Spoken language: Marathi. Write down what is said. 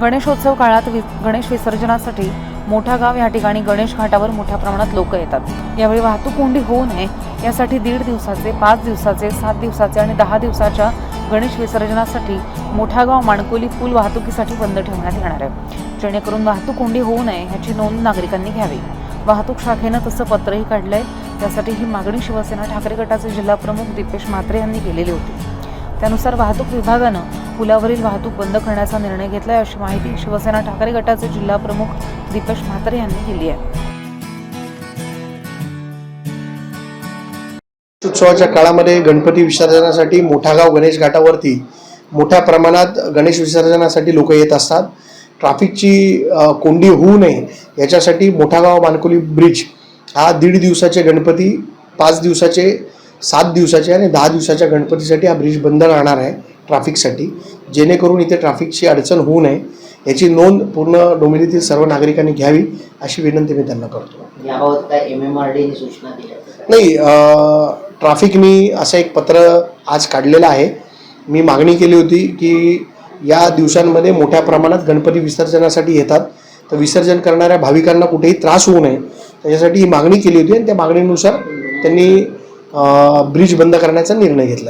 गणेशोत्सव काळात वि गणेश विसर्जनासाठी मोठा गाव या ठिकाणी गणेश घाटावर मोठ्या प्रमाणात लोक येतात. यावेळी वाहतूक कोंडी होऊ नये यासाठी दीड दिवसाचे पाच दिवसाचे सात दिवसाचे आणि दहा दिवसाच्या गणेश विसर्जनासाठी मोठा गाव माणकोली पूल वाहतुकीसाठी बंद ठेवण्यात येणार आहे. जेणेकरून वाहतूक कोंडी होऊ नये ह्याची नोंद नागरिकांनी घ्यावी. वाहतूक शाखेनं तसं पत्रही काढलंय त्यासाठी ही मागणी शिवसेना ठाकरे गटाचे जिल्हा प्रमुख दीपेश म्हात्रे यांनी केलेली होती. त्यानुसार वाहतूक विभागानं पुलावरील वाहतूक बंद करण्याचा निर्णय घेतला आहे अशी माहिती शिवसेना ठाकरे गटाचे जिल्हा प्रमुख दीपेश म्हात्रे यांनी दिली आहे. उत्सवाच्या काळामध्ये गणपती विसर्जनासाठी मोठा गाव गणेश घाटावरती मोठ्या प्रमाणात गणेश विसर्जनासाठी लोक येत असतात. ट्रॅफिकची कोंडी होऊ नये याच्यासाठी मोठा गाव मानकोली ब्रिज हा दीड दिवसाचे गणपती पाच दिवसाचे सात दिवसाचे आणि दहा दिवसाच्या गणपतीसाठी हा ब्रिज बंद राहणार आहे ट्रॅफिकसाठी जेणेकरून इथे ट्रॅफिकची अडचण होऊ नये. याची नोंद पूर्ण डोंबिवलीतील सर्व नागरिकांनी घ्यावी अशी विनंती मी त्यांना करतो. याबाबत काय एम एम आर डीने सूचना दिल्या नाही अ, ट्रॅफिकनी असं एक पत्र आज काढलेलं आहे. मी मागणी केली होती की या दिवसांमध्ये मोठ्या प्रमाणात गणपती विसर्जनासाठी येतात. तर विसर्जन करणाऱ्या भाविकांना कुठेही त्रास होऊ नये. त्याच्यासाठी ही मागणी केली होती आणि त्या मागणीनुसार त्यांनी ब्रिज बंद करण्याचा निर्णय घेतलेला आहे.